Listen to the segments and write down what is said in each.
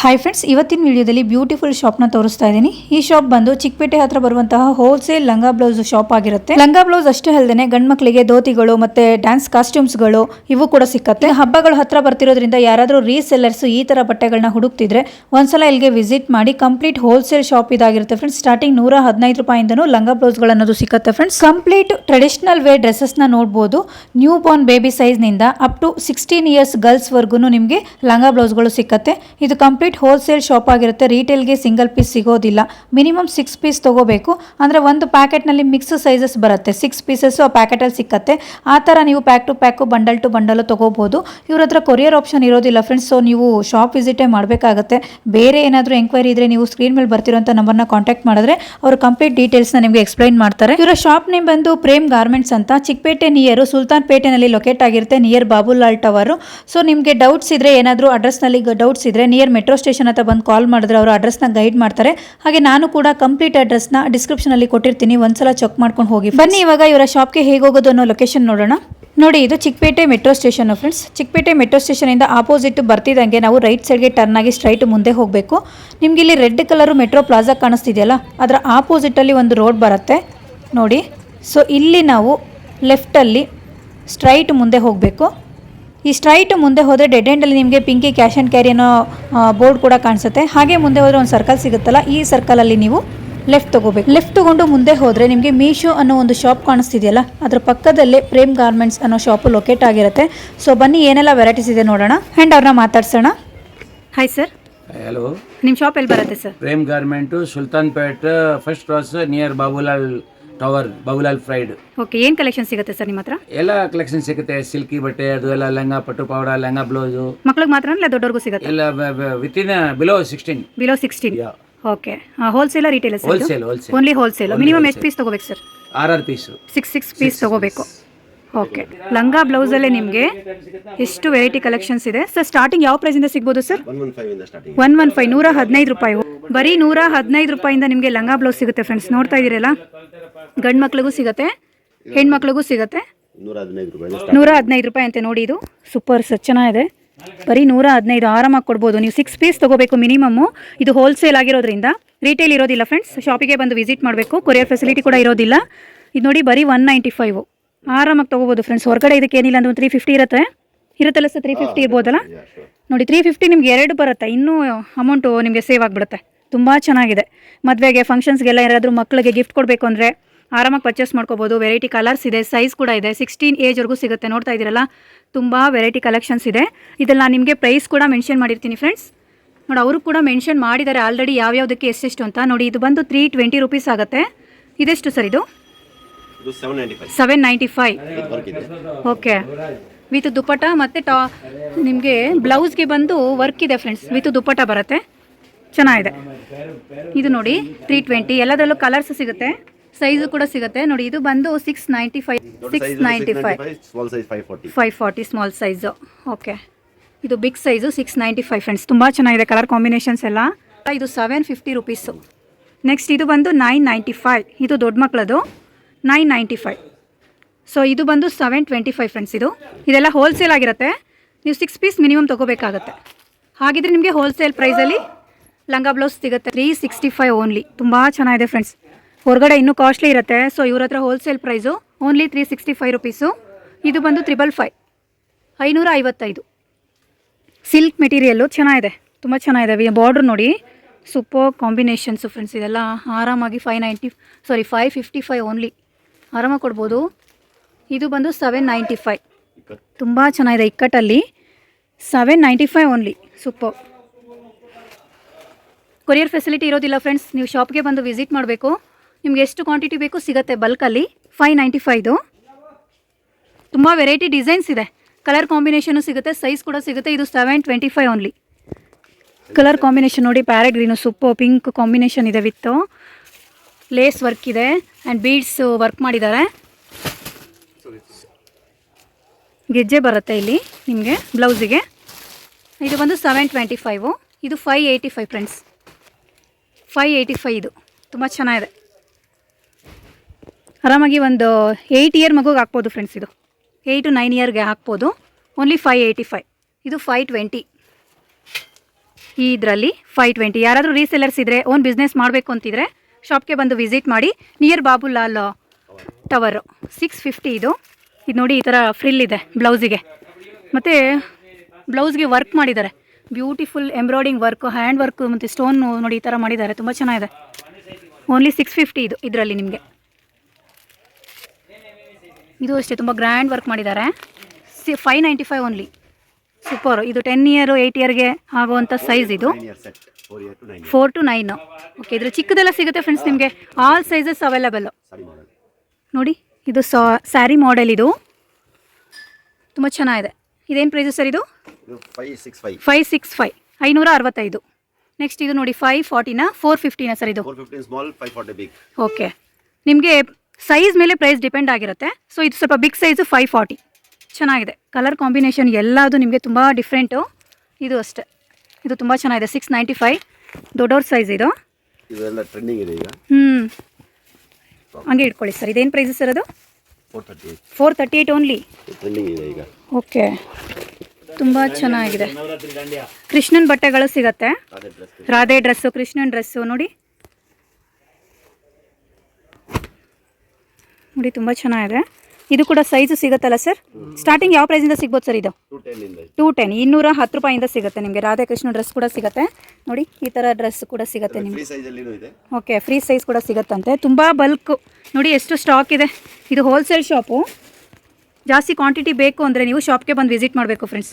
Hi friends ಇವತ್ತಿನ ವಿಡಿಯೋದಲ್ಲಿ beautiful ಶಾಪ್ನ ತೋರಿಸ್ತಾ ಇದ್ದೀನಿ. ಈ ಶಾಪ್ ಬಂದು ಚಿಕ್ಕಪೇಟೆ ಹತ್ರ ಬರುವಂತಹ ಹೋಲ್ಸೇಲ್ ಲಂಗಾ ಬ್ಲೌಸ್ ಶಾಪ್ ಆಗಿರುತ್ತೆ. ಲಂಗಾ ಬ್ಲೌಸ್ ಅಷ್ಟೇ ಅಲ್ಲದೆ ಗಂಡ್ ಮಕ್ಕಳಿಗೆ ಧೋತಿಗಳು ಮತ್ತೆ ಡ್ಯಾನ್ಸ್ ಕಾಸ್ಟ್ಯೂಮ್ಸ್ಗಳು ಇವು ಕೂಡ ಸಿಕ್ಕತ್ತೆ. ಹಬ್ಬಗಳು ಹತ್ರ ಬರ್ತಿರೋದ್ರಿಂದ ಯಾರಾದರೂ ರೀಸೆಲ್ಲರ್ಸ್ ಈ ತರ ಬಟ್ಟೆಗಳನ್ನ ಹುಡುಕ್ತಿದ್ರೆ ಒಂದ್ಸಲ ಇಲ್ಲಿಗೆ ವಿಸಿಟ್ ಮಾಡಿ ಕಂಪ್ಲೀಟ್ ಹೋಲ್ಸೇಲ್ ಶಾಪ್ ಇದಾಗಿರುತ್ತೆ ಫ್ರೆಂಡ್ಸ್ ಸ್ಟಾರ್ಟಿಂಗ್ ನೂರ ಹದಿನೈದು ರೂಪಾಯಿಂದನೂ ಲಂಗಾ ಬ್ಲೌಸ್ಗಳನ್ನೋದು ಸಿಕ್ಕತ್ತೆ ಫ್ರೆಂಡ್ಸ್ ಕಂಪ್ಲೀಟ್ ಟ್ರೆಡಿಷನಲ್ ವೇ ಡ್ರೆಸ್ಸಸ್ನ ನೋಡ್ಬೋದು. ನ್ಯೂ ಬೋರ್ನ್ ಬೇಬಿ ಸೈಜ್ನಿಂದ ಅಪ್ ಟು ಸಿಕ್ಸ್ಟೀನ್ ಇಯರ್ಸ್ ಗರ್ಲ್ಸ್ವರೆಗೂ ನಿಮಗೆ ಲಂಗಾ ಬ್ಲೌಸ್ಗಳು ಸಿಕ್ಕತ್ತೆ. ಇದು ಕಂಪ್ಲೀಟ್ ಹೋಲ್ಸೇಲ್ ಶಾಪ್ ಆಗಿರುತ್ತೆ. ರೀಟೇಲ್ಗೆ ಸಿಂಗಲ್ ಪೀಸ್ ಸಿಗೋದಿಲ್ಲ. ಮಿನಿಮಮ್ ಸಿಕ್ಸ್ ಪೀಸ್ ತಗೋಬೇಕು. ಅಂದರೆ ಒಂದು ಪ್ಯಾಕೆಟ್ನಲ್ಲಿ ಮಿಕ್ಸ್ ಸೈಜಸ್ ಬರುತ್ತೆ. ಸಿಕ್ಸ್ ಪೀಸಸ್ಸು ಆ ಪ್ಯಾಕೆಟಲ್ಲಿ ಸಿಕ್ಕತ್ತೆ. ಆ ಥರ ನೀವು pack to pack bundle to bundle ತೊಗೋಬೋದು. ಇವ್ರ ಹತ್ರ ಕೊರಿಯರ್ ಆಪ್ಷನ್ ಇರೋದಿಲ್ಲ ಫ್ರೆಂಡ್ಸ್ ಸೊ ನೀವು ಶಾಪ್ ವಿಸಿಟೇ ಮಾಡಬೇಕಾಗತ್ತೆ. ಬೇರೆ ಏನಾದರೂ ಎಂಕ್ವೈರಿ ಇದ್ರೆ ನೀವು ಸ್ಕ್ರೀನ್ ಮೇಲೆ ಬರ್ತಿರೋಂಥ ನಂಬರ್ನ ಕಾಂಟ್ಯಾಕ್ಟ್ ಮಾಡಿದ್ರೆ ಅವರು ಕಂಪ್ಲೀಟ್ ಡೀಟೇಲ್ಸ್ನ ನಿಮಗೆ ಎಕ್ಸ್ಪ್ಲೈನ್ ಮಾಡ್ತಾರೆ. ಇವರ ಶಾಪ್ ನೇಮ್ ಬಂದು ಪ್ರೇಮ್ ಗಾರ್ಮೆಂಟ್ಸ್ ಅಂತ. ಚಿಕ್ಕಪೇಟೆ ನಿಯರು ಸುಲ್ತಾನ್ ಪೇಟೆನಲ್ಲಿ ಲೊಕೇಟ್ ಆಗಿರುತ್ತೆ ನಿಯರ್ ಬಾಬುಲಾಲ್ ಟವರು ಸೊ ನಿಮಗೆ ಡೌಟ್ಸ್ ಇದ್ರೆ ಏನಾದರೂ ಅಡ್ರೆಸ್ನಲ್ಲಿ ಡೌಟ್ಸ್ ಇದ್ರೆ ನಿಯರ್ ಮೆಟ್ರೋ ಸ್ಟೇಷನ್ ಹತ್ರ ಬಂದು ಕಾಲ್ ಮಾಡಿದ್ರೆ ಅವರು ಅಡ್ರೆಸ್ನ ಗೈಡ್ ಮಾಡ್ತಾರೆ. ಹಾಗೆ ನಾನು ಕೂಡ ಕಂಪ್ಲೀಟ್ ಅಡ್ರೆಸ್ನ ಡಿಸ್ಕ್ರಿಪ್ಷನಲ್ಲಿ ಕೊಟ್ಟಿರ್ತೀನಿ. ಒಂದ್ಸಲ ಚೆಕ್ ಮಾಡ್ಕೊಂಡು ಹೋಗಿ ಬನ್ನಿ ಇವಾಗ ಇವರ ಶಾಪ್ಗೆ ಹೇಗೆ ಹೋಗೋದು ಅನ್ನೋ ಲೊಕೇಶನ್ ನೋಡೋಣ. ನೋಡಿ, ಇದು Chickpet metro station friends. Chickpet metro ಸ್ಟೇಷನಿಂದ opposite ಬರ್ತಿದ್ದಂಗೆ ನಾವು ರೈಟ್ ಸೈಡ್ಗೆ ಟರ್ನ್ ಆಗಿ ಸ್ಟ್ರೈಟ್ ಮುಂದೆ ಹೋಗಬೇಕು. ನಿಮ್ಗೆ ಇಲ್ಲಿ ರೆಡ್ ಕಲರು ಮೆಟ್ರೋ ಪ್ಲಾಜಾ ಕಾಣಿಸ್ತಿದೆಯಲ್ಲ, ಅದರ ಆಪೋಸಿಟಲ್ಲಿ ಒಂದು ರೋಡ್ ಬರುತ್ತೆ. ನೋಡಿ ಸೊ ಇಲ್ಲಿ ನಾವು ಲೆಫ್ಟಲ್ಲಿ ಸ್ಟ್ರೈಟ್ ಮುಂದೆ ಹೋಗಬೇಕು. ಈ ಸ್ಟ್ರೈಟ್ ಮುಂದೆ ಹೋದರೆ ಡೆಡ್ ಎಂಡಲ್ಲಿ ನಿಮಗೆ ಪಿಂಕಿ ಕ್ಯಾಶ್ ಆ್ಯಂಡ್ ಕ್ಯಾರಿ ಅನ್ನೋ ಬೋರ್ಡ್ ಕೂಡ ಕಾಣಿಸುತ್ತೆ. ಹಾಗೆ ಮುಂದೆ ಹೋದರೆ ಒಂದು ಸರ್ಕಲ್ ಸಿಗುತ್ತಲ್ಲ ಈ ಸರ್ಕಲಲ್ಲಿ ನೀವು ಲೆಫ್ಟ್ ತಗೋಬೇಕು. ಲೆಫ್ಟ್ ತಗೊಂಡು ಮುಂದೆ ಹೋದರೆ ನಿಮಗೆ ಮೀಶೋ ಅನ್ನೋ ಒಂದು ಶಾಪ್ ಕಾಣಿಸ್ತಿದೆಯಲ್ಲ ಅದರ ಪಕ್ಕದಲ್ಲೇ ಪ್ರೇಮ್ ಗಾರ್ಮೆಂಟ್ಸ್ ಅನ್ನೋ ಶಾಪು ಲೊಕೇಟ್ ಆಗಿರುತ್ತೆ. ಸೊ ಬನ್ನಿ ಏನೆಲ್ಲ ವೆರೈಟೀಸ್ ಇದೆ ನೋಡೋಣ. ಆ್ಯಂಡ್ ಅವ್ರನ್ನ ಮಾತಾಡ್ಸೋಣ. ಹಾಯ್ ಸರ್ ಹಲೋ ನಿಮ್ಮ ಶಾಪ್ ಎಲ್ಲಿ ಬರುತ್ತೆ sir Prem garment Sultanpet first cross near Babulal tower ಬೌಲಾಲ್ ಫ್ರೈಡ್ ಓಕೆ ಏನು ಕಲೆಕ್ಷನ್ ಸಿಗುತ್ತೆ ಸರ್ ನಿಮ್ಮ ಹತ್ರ ಎಲ್ಲ ಕಲೆಕ್ಷನ್ ಸಿಗುತ್ತೆ ಸಿಲ್ಕಿ ಬಟ್ಟೆ ಅದು ಎಲ್ಲ ಲೆಹಂಗಾ ಪಟ್ಟು ಪೌಡರ್ ಲಂಗಾ ಬ್ಲೌಸ್ ಮಕ್ಳಿಗೆ ಮಾತ್ರ ಇಲ್ಲ ದೊಡ್ಡವ್ರಿಗೂ ಸಿಗುತ್ತೆ? ಎಲ್ಲ within below sixteen below sixteen okay wholesale retail wholesale only wholesale minimum ಎಷ್ಟು ಪೀಸ್ ತಗೋಬೇಕು ಸರ್ ಆರ್ ಆರ್ ಪೀಸು ಸಿಕ್ಸ್ ಸಿಕ್ಸ್ ಪೀಸ್ ತಗೋಬೇಕು. ಓಕೆ. ಲಂಗ ಬ್ಲೌಸಲ್ಲೇ ನಿಮಗೆ ಎಷ್ಟು ವೆರೈಟಿ ಕಲೆಕ್ಷನ್ಸ್ ಇದೆ? ಸರ್ ಸ್ಟಾರ್ಟಿಂಗ್ ಯಾವ ಪ್ರೈಸಿಂದ ಸಿಗ್ಬೋದು ಸರ್ ಒನ್ ಒನ್ ಫೈವ್ ನೂರ ಹದಿನೈದು ರೂಪಾಯಿ. ಬರೀ ನೂರ ಹದಿನೈದು ರೂಪಾಯಿಂದ ನಿಮಗೆ ಲಂಗ ಬ್ಲೌಸ್ ಸಿಗುತ್ತೆ ಫ್ರೆಂಡ್ಸ್ ನೋಡ್ತಾ ಇದ್ದೀರಲ್ಲ? ಗಂಡು ಮಕ್ಳಿಗೂ ಸಿಗುತ್ತೆ ಹೆಣ್ಮಕ್ಳಿಗೂ ಸಿಗುತ್ತೆ. ನೂರ ಹದಿನೈದು ರೂಪಾಯಿ ಅಂತೆ ನೋಡಿ ಇದು. ಸೂಪರ್ ಸರ್ ಚೆನ್ನಾಗಿದೆ. ಬರೀ ನೂರ ಹದಿನೈದು ಆರಾಮಾಗಿ ಕೊಡ್ಬೋದು. ನೀವು ಸಿಕ್ಸ್ ಪೀಸ್ ತೊಗೋಬೇಕು ಮಿನಿಮಮ್ಮು ಇದು ಹೋಲ್ಸೇಲ್ ಆಗಿರೋದ್ರಿಂದ. ರಿಟೇಲ್ ಇರೋದಿಲ್ಲ ಫ್ರೆಂಡ್ಸ್ ಶಾಪಿಗೆ ಬಂದು ವಿಸಿಟ್ ಮಾಡಬೇಕು. ಕೊರಿಯರ್ ಫೆಸಿಲಿಟಿ ಕೂಡ ಇರೋದಿಲ್ಲ. ಇದು ನೋಡಿ ಬರೀ ಒನ್ ನೈಂಟಿ ಫೈವ್ ಆರಾಮಾಗಿ ತೊಗೋಬೋದು ಫ್ರೆಂಡ್ಸ್ ಹೊರಗಡೆ ಇದಕ್ಕೆ ಏನಿಲ್ಲ ಅಂದ್ರೆ ತ್ರೀ ಫಿಫ್ಟಿ ಇರುತ್ತೆ. ಇರುತ್ತಲ್ಲ ಸರ್ ತ್ರೀ ಫಿಫ್ಟಿ ಇರ್ಬೋದಲ್ಲ? ನೋಡಿ ತ್ರೀ ಫಿಫ್ಟಿ ನಿಮ್ಗೆ ಎರಡು ಬರುತ್ತೆ. ಇನ್ನೂ ಅಮೌಂಟು ನಿಮಗೆ ಸೇವ್ ಆಗಿಬಿಡುತ್ತೆ. ತುಂಬ ಚೆನ್ನಾಗಿದೆ. ಮದುವೆಗೆ ಫಂಕ್ಷನ್ಸ್ಗೆಲ್ಲ ಯಾರಾದರೂ ಮಕ್ಕಳಿಗೆ ಗಿಫ್ಟ್ ಕೊಡಬೇಕು ಅಂದರೆ ಆರಾಮಾಗಿ ಪರ್ಚೇಸ್ ಮಾಡ್ಕೋಬೋದು. ವೆರೈಟಿ ಕಲರ್ಸ್ ಇದೆ ಸೈಜ್ ಕೂಡ ಇದೆ. ಸಿಕ್ಸ್ಟೀನ್ ಏಜ್ವರೆಗೂ ಸಿಗುತ್ತೆ. ನೋಡ್ತಾ ಇದ್ದೀರಲ್ಲ? ತುಂಬ ವೆರೈಟಿ ಕಲೆಕ್ಷನ್ಸ್ ಇದೆ. ಇದೆಲ್ಲ ನಾನು ನಿಮಗೆ ಪ್ರೈಸ್ ಕೂಡ ಮೆನ್ಷನ್ ಮಾಡಿರ್ತೀನಿ ಫ್ರೆಂಡ್ಸ್ ನೋಡಿ ಅವರು ಕೂಡ ಮೆನ್ಷನ್ ಮಾಡಿದ್ದಾರೆ ಆಲ್ರೆಡಿ ಯಾವ್ಯಾವುದಕ್ಕೆ ಎಷ್ಟೆಷ್ಟು ಅಂತ. ನೋಡಿ ಇದು ಬಂದು ತ್ರೀ ಟ್ವೆಂಟಿ ರುಪೀಸ್ ಆಗುತ್ತೆ. ಇದೆಷ್ಟು ಸರ್ ಇದು? ಇದು seven ninety five seven ninety five work ಇದೆ. ಓಕೆ ವಿತ್ ದುಪ್ಪಟ ಮತ್ತು ಟಾ ನಿಮಗೆ ಬ್ಲೌಸ್ಗೆ ಬಂದು ವರ್ಕ್ ಇದೆ ಫ್ರೆಂಡ್ಸ್ ವಿತ್ ದುಪ್ಪಟ ಬರುತ್ತೆ. ಚೆನ್ನಾಗಿದೆ. ಇದು ನೋಡಿ ತ್ರೀ ಟ್ವೆಂಟಿ ಎಲ್ಲದರಲ್ಲೂ ಕಲರ್ಸ್ ಸಿಗುತ್ತೆ. ಸೈಜು ಕೂಡ ಸಿಗುತ್ತೆ. ನೋಡಿ ಇದು ಬಂದು six ninety five six ninety five small size five forty five forty small size okay ಇದು big size six ninety five friends ತುಂಬ ಚೆನ್ನಾಗಿದೆ ಕಲರ್ ಕಾಂಬಿನೇಷನ್ಸ್ ಎಲ್ಲ. ಇದು ಸೆವೆನ್ ಫಿಫ್ಟಿ ರುಪೀಸು ನೆಕ್ಸ್ಟ್ ಇದು ಬಂದು ನೈನ್ ನೈಂಟಿ ಫೈವ್ ಇದು ದೊಡ್ಡ ಮಕ್ಕಳದು. Nine ninety five. ಸೊ ಇದು ಬಂದು ಸೆವೆನ್ ಟ್ವೆಂಟಿ ಫೈವ್ ಫ್ರೆಂಡ್ಸ್ ಇದು. ಇದೆಲ್ಲ ಹೋಲ್ಸೇಲ್ ಆಗಿರುತ್ತೆ. ನೀವು ಸಿಕ್ಸ್ ಪೀಸ್ ಮಿನಿಮಮ್ ತೊಗೋಬೇಕಾಗತ್ತೆ. ಹಾಗಿದ್ರೆ ನಿಮಗೆ ಹೋಲ್ಸೇಲ್ ಪ್ರೈಸಲ್ಲಿ ಲಂಗ ಬ್ಲೌಸ್ ಸಿಗುತ್ತೆ. ತ್ರೀ ಸಿಕ್ಸ್ಟಿ ಫೈವ್ ಓನ್ಲಿ ತುಂಬ ಚೆನ್ನಾಗಿದೆ ಫ್ರೆಂಡ್ಸ್ ಹೊರಗಡೆ ಇನ್ನೂ ಕಾಸ್ಟ್ಲಿ ಇರುತ್ತೆ. ಸೊ ಇವ್ರ ಹತ್ರ wholesale price only three sixty five rupees ಇದು ಬಂದು ತ್ರಿಬಲ್ ಫೈವ್ ಐನೂರ ಐವತ್ತೈದು ಸಿಲ್ಕ್ ಮೆಟೀರಿಯಲ್ಲು ಚೆನ್ನಾಗಿದೆ. ತುಂಬ ಚೆನ್ನಾಗಿದೆ. ಬಾರ್ಡ್ರ್ ನೋಡಿ. ಸೂಪರ್ ಕಾಂಬಿನೇಷನ್ಸು ಫ್ರೆಂಡ್ಸ್ ಇದೆಲ್ಲ ಆರಾಮಾಗಿ five ninety sorry five fifty five only ಆರಾಮಾಗಿ ಕೊಡ್ಬೋದು. ಇದು ಬಂದು ಸೆವೆನ್ ನೈಂಟಿ ಫೈವ್ ತುಂಬ ಚೆನ್ನಾಗಿದೆ ಇಕ್ಕಟ್ಟಲ್ಲಿ. Seven ninety five only super courier facility ಇರೋದಿಲ್ಲ ಫ್ರೆಂಡ್ಸ್ ನೀವು ಶಾಪ್ಗೆ ಬಂದು ವಿಸಿಟ್ ಮಾಡಬೇಕು. ನಿಮ್ಗೆ ಎಷ್ಟು ಕ್ವಾಂಟಿಟಿ ಬೇಕು ಸಿಗುತ್ತೆ ಬಲ್ಕಲ್ಲಿ ಫೈವ್ ನೈಂಟಿ ಫೈದು ತುಂಬ ವೆರೈಟಿ ಡಿಸೈನ್ಸ್ ಇದೆ. ಕಲರ್ ಕಾಂಬಿನೇಷನು ಸಿಗುತ್ತೆ ಸೈಜ್ ಕೂಡ ಸಿಗುತ್ತೆ. ಇದು seven twenty five only colour combination ನೋಡಿ parrot green super pink combination ಇದೆ ವಿತ್ತು ಲೇಸ್ ವರ್ಕ್ ಇದೆ. ಆ್ಯಂಡ್ ಬೀಡ್ಸ್ ವರ್ಕ್ ಮಾಡಿದ್ದಾರೆ. ಗೆಜ್ಜೆ ಬರುತ್ತೆ ಇಲ್ಲಿ ನಿಮಗೆ, ಬ್ಲೌಸಿಗೆ. ಇದು ಬಂದು ಸೆವೆನ್ ಟ್ವೆಂಟಿ ಫೈವು ಇದು five eighty five friends five eighty five ಇದು. ತುಂಬ ಚೆನ್ನಾಗಿದೆ. ಆರಾಮಾಗಿ ಒಂದು ಏಯ್ಟ್ ಇಯರ್ ಮಗುಗೆ ಹಾಕ್ಬೋದು ಫ್ರೆಂಡ್ಸ್ ಇದು. ಏಯ್ಟ್ ಟು ನೈನ್ ಇಯರ್ಗೆ ಹಾಕ್ಬೋದು. ಓನ್ಲಿ ಫೈವ್ ಏಯ್ಟಿ ಫೈವ್ ಇದು ಫೈವ್ ಟ್ವೆಂಟಿ ಈ ಇದರಲ್ಲಿ ಫೈವ್ ಟ್ವೆಂಟಿ ಯಾರಾದರೂ ರೀಸೆಲರ್ಸ್ ಇದ್ದರೆ ಓನ್ ಬಿಸ್ನೆಸ್ ಮಾಡಬೇಕು ಅಂತಿದ್ರೆ ಶಾಪ್ಗೆ ಬಂದು ವಿಸಿಟ್ ಮಾಡಿ near Babulal tower six fifty ಇದು. ಇದು ನೋಡಿ ಈ ಥರ ಫ್ರಿಲ್ ಇದೆ, ಬ್ಲೌಸಿಗೆ. ಮತ್ತು ಬ್ಲೌಸ್ಗೆ ವರ್ಕ್ ಮಾಡಿದ್ದಾರೆ. Beautiful embroidering work hand work ಮತ್ತು ಸ್ಟೋನ್ ನೋಡಿ ಈ ಥರ ಮಾಡಿದ್ದಾರೆ. ತುಂಬ ಚೆನ್ನಾಗಿದೆ. ಓನ್ಲಿ ಸಿಕ್ಸ್ ಫಿಫ್ಟಿ ಇದು, ಇದರಲ್ಲಿ ನಿಮಗೆ. ಇದು ಅಷ್ಟೇ, ತುಂಬ ಗ್ರ್ಯಾಂಡ್ ವರ್ಕ್ ಮಾಡಿದ್ದಾರೆ. See five ninety five only super ಇದು ಟೆನ್ ಇಯರ್ ಏಯ್ಟ್ ಇಯರ್ಗೆ ಆಗುವಂಥ ಸೈಜ್ ಇದು. ಫೋರ್ ಟು ನೈನ್ ಓಕೆ ಇದ್ರ ಚಿಕ್ಕದೆಲ್ಲ ಸಿಗುತ್ತೆ ಫ್ರೆಂಡ್ಸ್ ನಿಮಗೆ. ಆಲ್ ಸೈಜಸ್ ಅವೈಲಬಲ್ಲು ನೋಡಿ ಇದು ಸಾ ಸ್ಯಾರಿ ಮಾಡೆಲ್ ಇದು. ತುಂಬ ಚೆನ್ನಾಗಿದೆ. ಇದೇನು ಪ್ರೈಸು ಸರ್ ಇದು? ಫೈವ್ ಸಿಕ್ಸ್ ಫೈವ್ ಐನೂರ ಅರವತ್ತೈದು. ನೆಕ್ಸ್ಟ್ ಇದು ನೋಡಿ ಫೈವ್ ಫಾರ್ಟಿನ ಫೋರ್ ಫಿಫ್ಟಿನ ಸರ್ ಇದು. ಓಕೆ ನಿಮಗೆ ಸೈಜ್ ಮೇಲೆ ಪ್ರೈಸ್ ಡಿಪೆಂಡ್ ಆಗಿರುತ್ತೆ. ಸೊ ಇದು ಸ್ವಲ್ಪ ಬಿಗ್ ಸೈಜು ಫೈವ್ ಫಾರ್ಟಿ ಚೆನ್ನಾಗಿದೆ. ಕಲರ್ ಕಾಂಬಿನೇಷನ್ ಎಲ್ಲದು ನಿಮಗೆ ತುಂಬ ಡಿಫ್ರೆಂಟು ಇದು ಅಷ್ಟೇ. ಇದು ತುಂಬ ಚೆನ್ನಾಗಿದೆ. ಸಿಕ್ಸ್ ನೈಂಟಿ ಫೈವ್ ದೊಡ್ಡವ್ರ ಸೈಜ್ ಇದು. ಇದೆಲ್ಲ ಟ್ರೆಂಡಿಂಗ್ ಇದೆ ಈಗ. ಹ್ಞೂ ಹಂಗೆ ಇಟ್ಕೊಳ್ಳಿ ಸರ್. ಇದೇನು ಪ್ರೈಸ್ ಸರ್ ಅದು? Four thirty eight only trending ಇದೆ ಈಗ. ಓಕೆ ತುಂಬ ಚೆನ್ನಾಗಿದೆ. ಕೃಷ್ಣನ್ ಬಟ್ಟೆಗಳು ಸಿಗತ್ತೆ. ರಾಧೆ ಡ್ರೆಸ್ಸು ಕೃಷ್ಣನ್ ಡ್ರೆಸ್ಸು ನೋಡಿ. ನೋಡಿ ತುಂಬ ಚೆನ್ನಾಗಿದೆ. ಇದು ಕೂಡ ಸೈಜು ಸಿಗುತ್ತಲ್ಲ ಸರ್ ಸ್ಟಾರ್ಟಿಂಗ್ ಯಾವ ಪ್ರೈಸಿಂದ ಸಿಗ್ಬೋದು ಸರ್ ಇದು? ಟು ಟೆನ್ ಇನ್ನೂರ ಹತ್ತು ರೂಪಾಯಿಂದ ಸಿಗುತ್ತೆ ನಿಮಗೆ. ರಾಧಾಕೃಷ್ಣ ಡ್ರೆಸ್ ಕೂಡ ಸಿಗುತ್ತೆ. ನೋಡಿ ಈ ಥರ ಡ್ರೆಸ್ ಕೂಡ ಸಿಗುತ್ತೆ ನಿಮಗೆ. ಓಕೆ ಫ್ರೀ ಸೈಜ್ ಕೂಡ ಸಿಗುತ್ತಂತೆ. ತುಂಬ ಬಲ್ಕು ನೋಡಿ ಎಷ್ಟು ಸ್ಟಾಕ್ ಇದೆ. ಇದು ಹೋಲ್ಸೇಲ್ ಶಾಪು ಜಾಸ್ತಿ ಕ್ವಾಂಟಿಟಿ ಬೇಕು ಅಂದರೆ ನೀವು ಶಾಪ್ಗೆ ಬಂದು ವಿಸಿಟ್ ಮಾಡಬೇಕು ಫ್ರೆಂಡ್ಸ್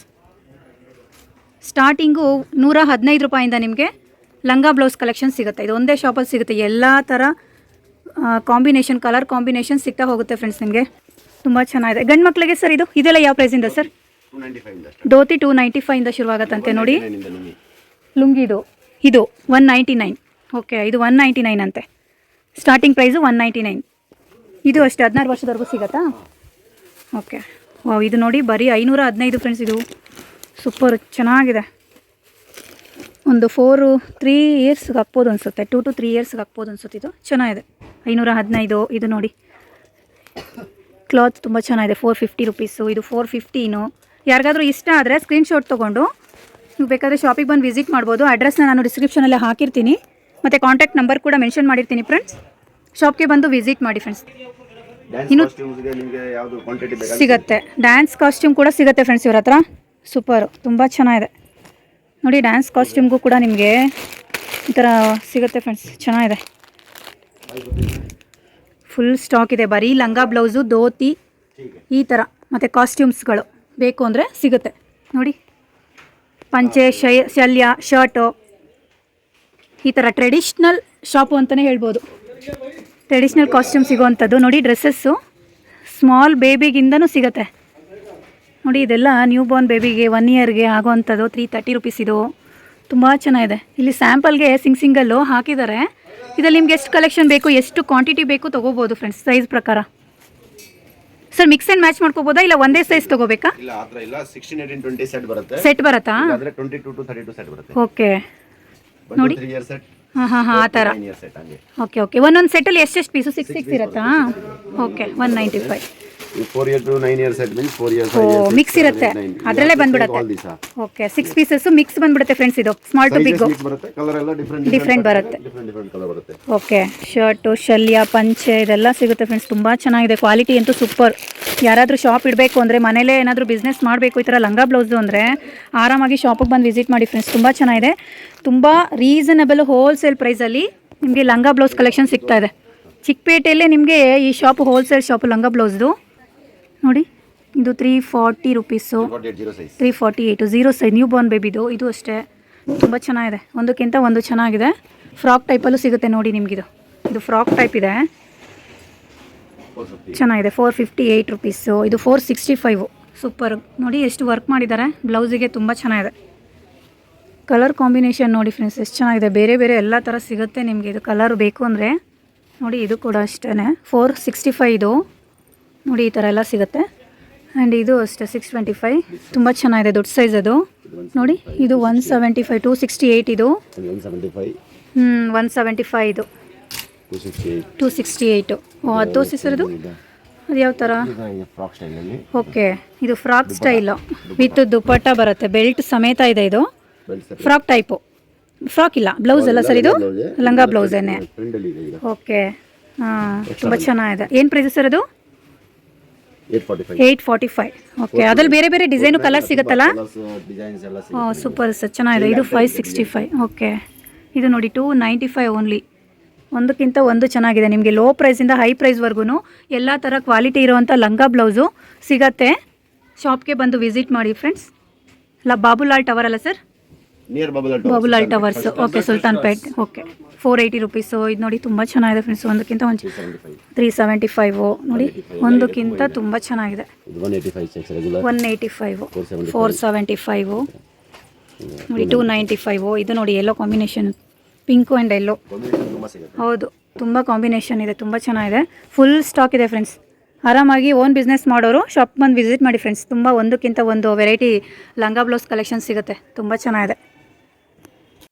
ಸ್ಟಾರ್ಟಿಂಗು ನೂರ ಹದಿನೈದು ರೂಪಾಯಿಂದ ನಿಮಗೆ ಲಂಗ ಬ್ಲೌಸ್ ಕಲೆಕ್ಷನ್ ಸಿಗುತ್ತೆ. ಇದು ಒಂದೇ ಶಾಪಲ್ಲಿ ಸಿಗುತ್ತೆ. ಎಲ್ಲ ಥರ ಕಾಂಬಿನೇಷನ್ ಕಲರ್ ಕಾಂಬಿನೇಷನ್ ಸಿಗ್ತಾ ಹೋಗುತ್ತೆ ಫ್ರೆಂಡ್ಸ್ ನಿಮಗೆ. ತುಂಬ ಚೆನ್ನಾಗಿದೆ. ಗಂಡು ಮಕ್ಕಳಿಗೆ ಸರ್ ಇದು? ಇದೆಲ್ಲ ಯಾವ ಪ್ರೈಸ್ ಇಂದ ಸರ್? ಟು ನೈಂಟಿ ಫೈವ್ ಇಂದ ಧೋತಿ ಟೂ ನೈಂಟಿ ಫೈವಿಂದ ಶುರುವಾಗತ್ತಂತೆ ನೋಡಿ. ಲುಂಗಿ ಇದು ಲುಂಗಿದು. ಇದು ಒನ್ ನೈಂಟಿ ನೈನ್ ಓಕೆ ಇದು ಒನ್ ನೈಂಟಿ ನೈನ್ ಅಂತೆ. Starting price one ninety nine ಇದು ಅಷ್ಟೇ ಹದಿನಾರು ವರ್ಷದವರೆಗೂ ಸಿಗತ್ತಾ? ಓಕೆ ವಾವ್ ಇದು ನೋಡಿ ಬರೀ ಐನೂರ ಹದಿನೈದು ಫ್ರೆಂಡ್ಸ್ ಇದು. ಸೂಪರ್ ಚೆನ್ನಾಗಿದೆ. ಒಂದು ಫೋರು ತ್ರೀ ಇಯರ್ಸ್ಗೆ ಹಾಕ್ಬೋದು ಅನಿಸುತ್ತೆ. ಟೂ ಟು ತ್ರೀ ಇಯರ್ಸ್ಗೆ ಹಾಕ್ಬೋದು ಅನ್ಸುತ್ತೆ ಇದು. ಚೆನ್ನಾಗಿದೆ. ಐನೂರ ಹದಿನೈದು ಇದು ನೋಡಿ. ಕ್ಲಾತ್ ತುಂಬ ಚೆನ್ನಾಗಿದೆ ಫೋರ್ ಫಿಫ್ಟಿ ರುಪೀಸು ಇದು ಫೋರ್ ಫಿಫ್ಟೀನು ಯಾರಿಗಾದರೂ ಇಷ್ಟ ಆದರೆ ಸ್ಕ್ರೀನ್ಶಾಟ್ ತೊಗೊಂಡು. ನೀವು ಬೇಕಾದರೆ ಶಾಪಿಗೆ ಬಂದು ವಿಸಿಟ್ ಮಾಡ್ಬೋದು. ಅಡ್ರೆಸ್ನ ನಾನು ಡಿಸ್ಕ್ರಿಪ್ಷನಲ್ಲೇ ಹಾಕಿರ್ತೀನಿ. ಮತ್ತು ಕಾಂಟ್ಯಾಕ್ಟ್ ನಂಬರ್ ಕೂಡ ಮೆನ್ಷನ್ ಮಾಡಿರ್ತೀನಿ ಫ್ರೆಂಡ್ಸ್ ಶಾಪ್ಗೆ ಬಂದು ವಿಸಿಟ್ ಮಾಡಿ ಫ್ರೆಂಡ್ಸ್ ಇನ್ನು- ಸಿಗತ್ತೆ. ಡ್ಯಾನ್ಸ್ ಕಾಸ್ಟ್ಯೂಮ್ ಕೂಡ ಸಿಗುತ್ತೆ ಫ್ರೆಂಡ್ಸ್ ಇವ್ರ ಹತ್ರ. ಸೂಪರು ತುಂಬ ಚೆನ್ನಾಗಿದೆ. ನೋಡಿ ಡ್ಯಾನ್ಸ್ ಕಾಸ್ಟ್ಯೂಮ್ಗೂ ಕೂಡ ನಿಮಗೆ ಈ ಥರ ಸಿಗುತ್ತೆ ಫ್ರೆಂಡ್ಸ್ ಚೆನ್ನಾಗಿದೆ. ಫುಲ್ ಸ್ಟಾಕ್ ಇದೆ ಬರೀ ಲಂಗ ಬ್ಲೌಸು ಧೋತಿ ಈ ಥರ ಮತ್ತು ಕಾಸ್ಟ್ಯೂಮ್ಸ್ಗಳು ಬೇಕು ಅಂದರೆ ಸಿಗುತ್ತೆ. ನೋಡಿ. ಪಂಚೆ ಶೈ ಶಲ್ಯ ಶರ್ಟು ಈ ಥರ ಟ್ರೆಡಿಷ್ನಲ್ ಶಾಪು ಅಂತಲೇ ಹೇಳ್ಬೋದು. ಟ್ರೆಡಿಷ್ನಲ್ ಕಾಸ್ಟ್ಯೂಮ್ ಸಿಗೋವಂಥದ್ದು. ನೋಡಿ ಡ್ರೆಸ್ಸಸ್ಸು ಸ್ಮಾಲ್ ಬೇಬಿಗಿಂದನೂ ಸಿಗುತ್ತೆ. ನೋಡಿ ಇದೆಲ್ಲ ನ್ಯೂ ಬೋರ್ನ್ ಬೇಬಿಗೆ ಒನ್ ಇಯರ್ಗೆ ಆಗೋವಂಥದ್ದು. ತ್ರೀ ತರ್ಟಿ ರುಪೀಸ್ ಇದು. ತುಂಬ ಚೆನ್ನಾಗಿದೆ. ಇಲ್ಲಿ ಸ್ಯಾಂಪಲ್ಗೆ ಸಿಂಗ್ ಸಿಂಗಲ್ಲು ಹಾಕಿದ್ದಾರೆ. ಇದರಲ್ಲಿ ನಿಮ್ಗೆ ಎಷ್ಟು ಕಲೆಕ್ಷನ್ ಬೇಕು ಎಷ್ಟು ಕ್ವಾಂಟಿಟಿ ಬೇಕು ತೊಗೋಬೋದು ಫ್ರೆಂಡ್ಸ್ ಸೈಜ್ ಪ್ರಕಾರ? ಸರ್ ಮಿಕ್ಸ್ ಅಂಡ್ ಮ್ಯಾಚ್ ಮಾಡ್ಕೋಬೋದಾ ಇಲ್ಲ ಒಂದೇ ಸೈಜ್ ತಗೋಬೇಕಾ? ಇಲ್ಲ ಆ ಥರ ಇಲ್ಲ. ಸಿಕ್ಸ್ಟೀನ್ ಏಯ್ಟೀನ್ ಟ್ವೆಂಟಿ ಸೆಟ್ ಬರುತ್ತೆ. ಸೆಟ್ ಬರುತ್ತಾ? ಆದರೆ twenty two two thirty two set ಬರುತ್ತೆ ಓಕೆ ನೋಡಿ. ತ್ರೀ ಇಯರ್ ಸೆಟ್ ಹಾಂ ಹಾಂ ಹಾಂ ಆ ಥರ. ನೈನ್ ಇಯರ್ ಸೆಟ್ ಹಂಗೆ. ಓಕೆ ಓಕೆ ಒಂದೊಂದು ಸೆಟ್ಟಲ್ಲಿ ಎಷ್ಟೆಷ್ಟು ಪೀಸು ಸಿಕ್ಸ್ ಸಿಕ್ಸ್ ಇರುತ್ತಾ? Okay one ninety five four year two nine years means four years ಓ ಮಿಕ್ಸ್ ಇರುತ್ತೆ. ಅದರಲ್ಲೇ ಬಂದ್ಬಿಡುತ್ತೆ. ಓಕೆ ಸಿಕ್ಸ್ ಪೀಸಸ್ ಮಿಕ್ಸ್ ಬಂದ್ಬಿಡುತ್ತೆ ಫ್ರೆಂಡ್ಸ್ ಇದು. ಸ್ಮಾಲ್ ಟು ಬಿಗ್ ಬರುತ್ತೆ ಕಲರ್ ಎಲ್ಲ ಡಿಫ್ರೆಂಟ್ ಬರುತ್ತೆ. ಡಿಫ್ರೆಂಟ್ ಡಿಫ್ರೆಂಟ್ ಕಲರ್ ಬರುತ್ತೆ. ಓಕೆ ಶರ್ಟು ಶಲ್ಯ ಪಂಚೆ ಇದೆಲ್ಲ ಸಿಗುತ್ತೆ ಫ್ರೆಂಡ್ಸ್ ತುಂಬ ಚೆನ್ನಾಗಿದೆ ಕ್ವಾಲಿಟಿ ಅಂತೂ ಸೂಪರ್ ಯಾರಾದರೂ ಶಾಪ್ ಇಡಬೇಕು ಅಂದರೆ ಮನೇಲೇ ಏನಾದರೂ ಬಿಸ್ನೆಸ್ ಮಾಡಬೇಕು ಈ ಥರ ಲಂಗ ಬ್ಲೌಸು ಅಂದರೆ ಆರಾಮಾಗಿ ಶಾಪಿಗೆ ಬಂದು ವಿಸಿಟ್ ಮಾಡಿ ಫ್ರೆಂಡ್ಸ್ ತುಂಬ ಚೆನ್ನಾಗಿದೆ. ತುಂಬ ರೀಸನಬಲ್ ಹೋಲ್ಸೇಲ್ ಪ್ರೈಸಲ್ಲಿ ನಿಮಗೆ ಲಂಗ ಬ್ಲೌಸ್ ಕಲೆಕ್ಷನ್ ಸಿಗ್ತಾ ಇದೆ. ಚಿಕ್ಕಪೇಟೆಯಲ್ಲೇ ನಿಮಗೆ ಈ ಶಾಪ್ ಹೋಲ್ಸೇಲ್ ಶಾಪ್ ಲಂಗ ಬ್ಲೌಸ್ದು ನೋಡಿ ಇದು three forty rupees three forty eight zero size new born ಬೇಬಿದು ಇದು ಅಷ್ಟೇ. ತುಂಬ ಚೆನ್ನಾಗಿದೆ. ಒಂದಕ್ಕಿಂತ ಒಂದು ಚೆನ್ನಾಗಿದೆ. ಫ್ರಾಕ್ ಟೈಪಲ್ಲೂ ಸಿಗುತ್ತೆ ನೋಡಿ ನಿಮಗಿದು. ಇದು ಫ್ರಾಕ್ ಟೈಪ್ ಇದೆ. ಚೆನ್ನಾಗಿದೆ. ಫೋರ್ ಫಿಫ್ಟಿ ಏಯ್ಟ್ ರುಪೀಸು ಇದು ಫೋರ್ ಸಿಕ್ಸ್ಟಿ ಫೈವು ಸೂಪರ್ ನೋಡಿ ಎಷ್ಟು ವರ್ಕ್ ಮಾಡಿದ್ದಾರೆ. ಬ್ಲೌಸಿಗೆ ತುಂಬ ಚೆನ್ನಾಗಿದೆ. ಕಲರ್ ಕಾಂಬಿನೇಷನ್ ನೋಡಿ ಫ್ರೆಂಡ್ಸ್ ಎಷ್ಟು ಚೆನ್ನಾಗಿದೆ. ಬೇರೆ ಬೇರೆ ಎಲ್ಲ ಥರ ಸಿಗುತ್ತೆ ನಿಮಗೆ ಇದು. ಕಲರ್ ಬೇಕು ಅಂದರೆ. ನೋಡಿ ಇದು ಕೂಡ ಅಷ್ಟೇ ಫೋರ್ ಸಿಕ್ಸ್ಟಿ ಫೈ ಇದು. ನೋಡಿ ಈ ಥರ ಎಲ್ಲ ಸಿಗುತ್ತೆ. ಆ್ಯಂಡ್ ಇದು ಅಷ್ಟೇ ಸಿಕ್ಸ್ ಟ್ವೆಂಟಿ ಫೈವ್ ತುಂಬ ಚೆನ್ನಾಗಿದೆ ದೊಡ್ಡ ಸೈಜ್ ಅದು. ನೋಡಿ ಇದು one seventy five two sixty eight ಇದು ಹ್ಞೂ ಒನ್ ಸೆವೆಂಟಿ ಫೈವ್ ಇದು ಟು ಸಿಕ್ಸ್ಟಿ ಏಯ್ಟ್ ಓ ಅದು ದೋಸೆ ಸರ್ ಅದು ಅದು ಯಾವ ಥರ? ಓಕೆ ಇದು ಫ್ರಾಕ್ ಸ್ಟೈಲು ವಿತ್ ದುಪ್ಪಟ್ಟ ಬರುತ್ತೆ ಬೆಲ್ಟ್ ಸಮೇತ ಇದೆ ಇದು. ಫ್ರಾಕ್ ಟೈಪು ಫ್ರಾಕ್ ಇಲ್ಲ ಬ್ಲೌಸ್ ಅಲ್ಲ ಸರ್ ಇದು? ಲಂಗ ಬ್ಲೌಸೇನೆ ಓಕೆ ಹಾಂ ತುಂಬ ಚೆನ್ನಾಗಿದೆ. ಏನು ಪ್ರೈಸ್ ಸರ್ ಅದು? ಏಯ್ಟ್ ಫಾರ್ಟಿ ಫೈವ್ ಓಕೆ ಅದ್ರಲ್ಲಿ ಬೇರೆ ಬೇರೆ ಡಿಸೈನು ಕಲರ್ ಸಿಗುತ್ತಲ್ಲ? ಹಾಂ ಸೂಪರ್ ಸರ್ ಚೆನ್ನಾಗಿದೆ. ಇದು ಫೈವ್ ಸಿಕ್ಸ್ಟಿ ಫೈವ್ ಓಕೆ ಇದು ನೋಡಿ ಟೂ ನೈಂಟಿ ಫೈವ್ ಓನ್ಲಿ ಒಂದಕ್ಕಿಂತ ಒಂದು ಚೆನ್ನಾಗಿದೆ. ನಿಮಗೆ ಲೋ ಪ್ರೈಸಿಂದ ಹೈ ಪ್ರೈಸ್ವರೆಗೂ ಎಲ್ಲ ಥರ ಕ್ವಾಲಿಟಿ ಇರೋವಂಥ ಲಂಗ ಬ್ಲೌಸು ಸಿಗತ್ತೆ. ಶಾಪ್ಗೆ ಬಂದು ವಿಸಿಟ್ ಮಾಡಿ ಫ್ರೆಂಡ್ಸ್ ಅಲ್ಲ ಬಾಬುಲಾಲ್ ಟವರ್ ಅಲ್ಲ sir? Near Babal towers okay Sultanpet okay four eighty rupees ಇದು ನೋಡಿ ತುಂಬ ಚೆನ್ನಾಗಿದೆ ಫ್ರೆಂಡ್ಸ್ ಒಂದಕ್ಕಿಂತ ಒಂದು ತ್ರೀ ಸೆವೆಂಟಿ ಫೈವು ನೋಡಿ ಒಂದಕ್ಕಿಂತ ತುಂಬ ಚೆನ್ನಾಗಿದೆ. ಇದು one eighty five checks regular one eighty five 475. Four seventy five ನೋಡಿ ಟೂ ನೈಂಟಿ ಫೈವು ಇದು ನೋಡಿ yellow combination pink and yellow combination ತುಂಬ ಸಿಗುತ್ತೆ. ಹೌದು ತುಂಬ ಕಾಂಬಿನೇಷನ್ ಇದೆ ತುಂಬ ಚೆನ್ನಾಗಿದೆ. ಫುಲ್ ಸ್ಟಾಕ್ ಇದೆ ಫ್ರೆಂಡ್ಸ್ ಆರಾಮಾಗಿ ಓನ್ ಬಿಸ್ನೆಸ್ ಮಾಡೋರು ಶಾಪ್ ಬಂದು ವಿಸಿಟ್ ಮಾಡಿ ಫ್ರೆಂಡ್ಸ್ ತುಂಬ ಒಂದಕ್ಕಿಂತ ಒಂದು ವೆರೈಟಿ ಲಂಗಾ ಬ್ಲೌಸ್ ಕಲೆಕ್ಷನ್ ಸಿಗುತ್ತೆ ತುಂಬ ಚೆನ್ನಾಗಿದೆ.